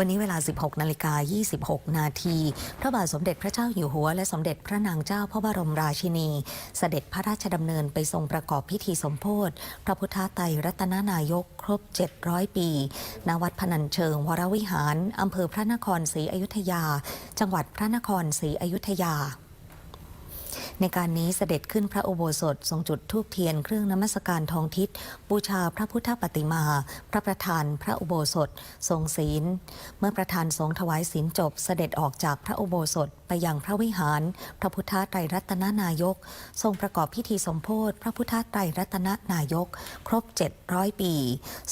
วันนี้เวลา 16 นาฬิกา 26 นาทีพระบาทสมเด็จพระเจ้าอยู่หัว และสมเด็จพระนางเจ้าพระบรมราชินี เสด็จพระราชดำเนินไปทรงประกอบพิธีสมโพธิพระพุทธไตรรัตนนายกครบ 700 ปีณวัดพนัญเชิง วรวิหารอำเภอพระนครศรีอยุธยา จังหวัดพระนครศรีอยุธยา ในการนี้เสด็จขึ้นพระอุโบสถทรงจุดธูปเทียนเครื่องนมัสการทองทิศบูชาพระพุทธปฏิมา พระประธานพระอุโบสถ ทรงศีล เมื่อประธานสงถวายศีลจบเสด็จออกจากพระอุโบสถไปยังพระวิหาร พระพุทธไตรรัตนนายก ทรงประกอบพิธีสมโพธิพระพุทธไตรรัตนนายก ครบ 700 ปี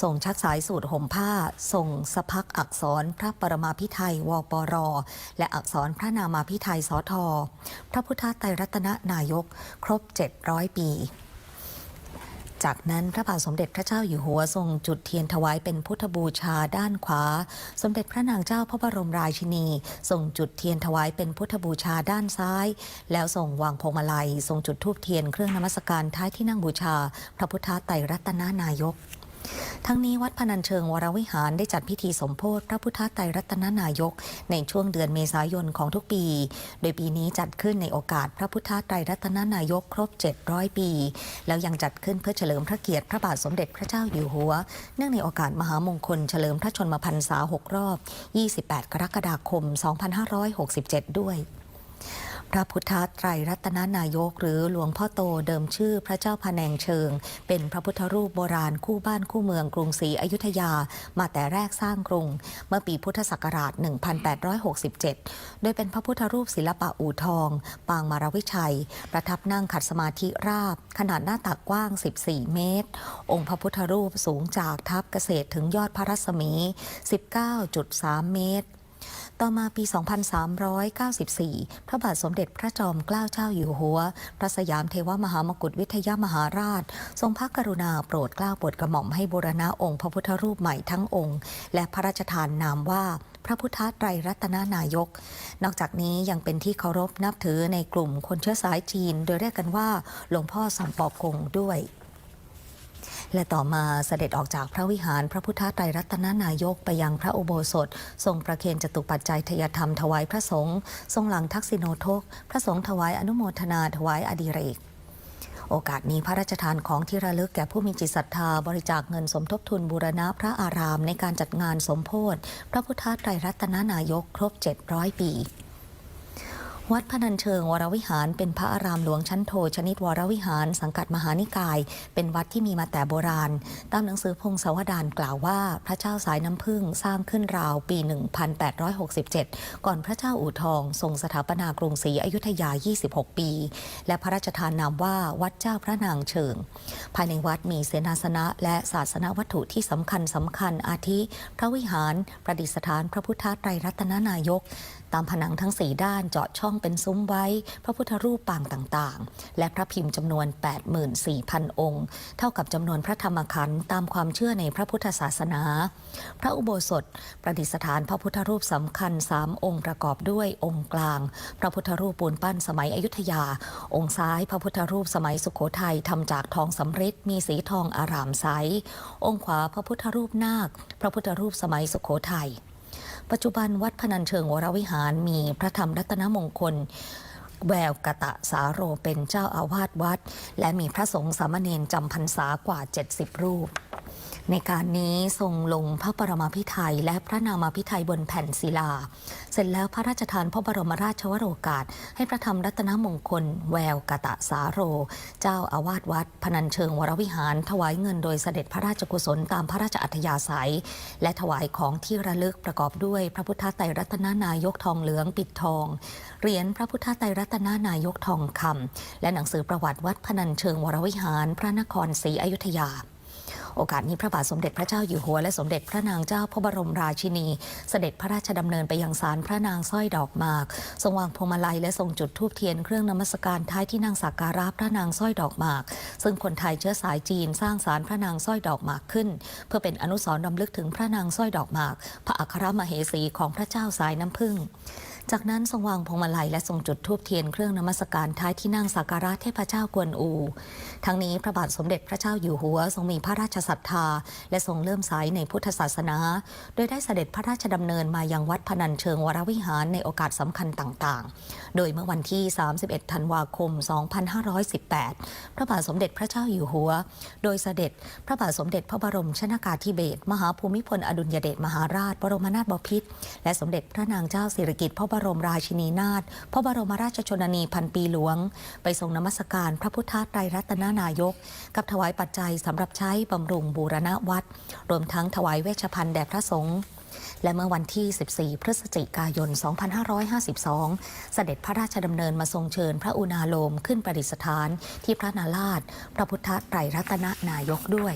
ทรงชักสายสูตรห่มผ้าทรงสพักอักษรพระปรมาภิไธยวปร และอักษรพระนามาภิไธยสทพระพุทธไตรรัตนนายก ครบ 700 ปี จากนั้นพระบาทสมเด็จพระเจ้าอยู่หัวทรงจุดเทียนถวายเป็นพุทธบูชาด้านขวา สมเด็จพระนางเจ้าพระบรมราชินีทรงจุดเทียนถวายเป็นพุทธบูชาด้านซ้าย แล้วทรงวางพวงมาลัย ทรงจุดธูปเทียนเครื่องนมัสการท้ายที่นั่งบูชา พระพุทธไตรรัตนนายก ทั้งนี้วัดพนัญเชิงวรวิหารได้จัดพิธีสมโพธิพระพุทธไตรรัตนนายก ในช่วงเดือนเมษายนของทุกปี โดยปีนี้จัดขึ้นในโอกาสพระพุทธไตรรัตนนายกครบ 700 ปี แล้วยังจัดขึ้นเพื่อเฉลิมพระเกียรติพระบาทสมเด็จพระเจ้าอยู่หัว เนื่องในโอกาสมหามงคลเฉลิมพระชนมพรรษา 6 รอบ 28 กรกฎาคม 2567 ด้วย พระพุทธไตรรัตนนายก หรือหลวงพ่อโตเดิมชื่อพระเจ้าพะแนงเชิง เป็นพระพุทธรูปโบราณคู่บ้านคู่เมืองกรุงศรีอยุธยา มาแต่แรกสร้างกรุง เมื่อปีพุทธศักราช 1867 โดยเป็นพระพุทธรูปศิลปะอู่ทอง ปางมารวิชัย ประทับนั่งขัดสมาธิราบ ขนาดหน้าตักกว้าง 14 เมตร องค์พระพุทธรูปสูงจากทับเกษตรถึงยอดพระรัศมี 19.3 เมตร ต่อมาปี 2394 พระบาทสมเด็จพระจอมเกล้าเจ้าอยู่หัว พระสยามเทวมหามกุฏวิทยามหาราช ทรงพระกรุณาโปรดเกล้าโปรดกระหม่อมให้บูรณะองค์พระพุทธรูปใหม่ทั้งองค์ และพระราชทานนามว่าพระพุทธไตรรัตนนายก นอกจากนี้ยังเป็นที่เคารพนับถือในกลุ่มคนเชื้อสายจีน โดยเรียกกันว่าหลวงพ่อสัมปอกงด้วย และต่อมาเสด็จออกจากพระวิหารพระพุทธไตรรัตนนายกไปยังพระอุโบสถ ทรงประเคนจตุปัจจัยทยธรรมถวายพระสงฆ์ทรงหลังทักษิโนทก พระสงฆ์ถวายอนุโมทนาถวายอดิเรกโอกาสนี้พระราชทานของที่ระลึกแก่ผู้มีจิตศรัทธาบริจาคเงินสมทบทุนบูรณะพระอารามในการจัดงานสมโพธิพระพุทธไตรรัตนนายกครบ 700 ปี วัดพนัญเชิงวรวิหารเป็นพระอารามหลวงชั้นโทชนิดวรวิหาร สังกัดมหานิกาย เป็นวัดที่มีมาแต่โบราณ ตามหนังสือพงศาวดารกล่าวว่าพระเจ้าสายน้ำพึ่งสร้างขึ้นราวปี 1867 ก่อนพระเจ้าอู่ทอง ทรงสถาปนากรุงศรีอยุธยา 26 ปี และพระราชทานนามว่าวัดเจ้าพระนางเชิง ภายในวัดมีเสนาสนะและศาสนวัตถุที่สำคัญสำคัญอาทิ พระวิหารประดิษฐานพระพุทธไตรรัตนนายก ตามผนังทั้งสีด้านเจาะช่องเป็นซุ้มไว้ พระพุทธรูปปางต่างๆ และพระพิมพ์จำนวน 84,000 องค์ เท่ากับจำนวนพระธรรมขันธ์ตามความเชื่อในพระพุทธศาสนา พระอุโบสถประดิษฐานพระพุทธรูปสำคัญ 3 องค์ประกอบด้วยองค์กลาง พระพุทธรูปปูนปั้นสมัยอยุธยา องค์ซ้ายพระพุทธรูปสมัยสุโขทัยทำจากทองสำริดมีสีทองอารามใสองค์ขวาพระพุทธรูปนาค พระพุทธรูปสมัยสุโขทัย ปัจจุบันวัดพนัญเชิงวรวิหารมีพระธรรมรัตนมงคลแววกะตะสาโรเป็นเจ้าอาวาสวัด และมีพระสงฆ์สามเณรจำพรรษากว่า 70 รูป ในการนี้ทรงลงพระปรมาภิไธยและพระนามาภิไธยบนแผ่นศิลา เสร็จแล้วพระราชทานพระบรมราชวโรกาส ให้พระธรรมรัตนมงคล แววกะตะสาโร เจ้าอาวาสวัด พนัญเชิงวรวิหาร ถวายเงินโดยเสด็จพระราชกุศลตามพระราชอัธยาศัย และถวายของที่ระลึกประกอบด้วย พระพุทธไตรรัตนนายกทองเหลืองปิดทองเหรียญพระพุทธไตรรัตนนายกทองคำและหนังสือประวัติวัดพนัญเชิงวรวิหาร พระนครศรีอยุธยา โอกาสนี้พระบาทสมเด็จพระเจ้าอยู่หัวและสมเด็จพระนางเจ้าพระบรมราชินี เสด็จพระราชดำเนินไปยังศาลพระนางสร้อยดอกหมาก ทรงวางพวงมาลัยและทรงจุดธูปเทียนเครื่องนมัสการท้ายที่นางสักการะพระนางสร้อยดอกหมาก ซึ่งคนไทยเชื้อสายจีนสร้างศาลพระนางสร้อยดอกหมากขึ้น เพื่อเป็นอนุสรณ์รำลึกถึงพระนางสร้อยดอกหมาก พระอัครมเหสีของพระเจ้าสายน้ำผึ้ง จากนั้นทรงวางพวงมาลัยและทรงจุดธูปเทียนเครื่องนมัสการท้ายที่นั่งสักการะเทพเจ้ากวนอู ทั้งนี้พระบาทสมเด็จพระเจ้าอยู่หัวทรงมีพระราชศรัทธา และทรงเลื่อมใสในพุทธศาสนา โดยได้เสด็จพระราชดำเนินมายังวัดพนัญเชิงวรวิหารในโอกาสสำคัญต่างๆ โดยเมื่อวันที่ 31 ธันวาคม 2518 พระบาทสมเด็จพระเจ้าอยู่หัว โดยเสด็จพระบาทสมเด็จพระบรมชนากาธิเบศรมหาภูมิพลอดุลยเดชมหาราชบรมนาถบพิตรและสมเด็จพระนางเจ้าสิริกิติ์พระบรมราชินีนาถพระบรมราชชนนีพันปีหลวง ไปทรงนมัสการพระพุทธไตรรัตนนายก กับถวายปัจจัยสำหรับใช้บำรุงบูรณะวัด รวมทั้งถวายเวชภัณฑ์แด่พระสงฆ์และเมื่อวันที่ 14 พฤศจิกายน 2552 เสด็จพระราชดำเนินมาทรงเชิญพระอุณาโลมขึ้นประดิษฐานที่พระนาราช พระพุทธไตรรัตนนายกด้วย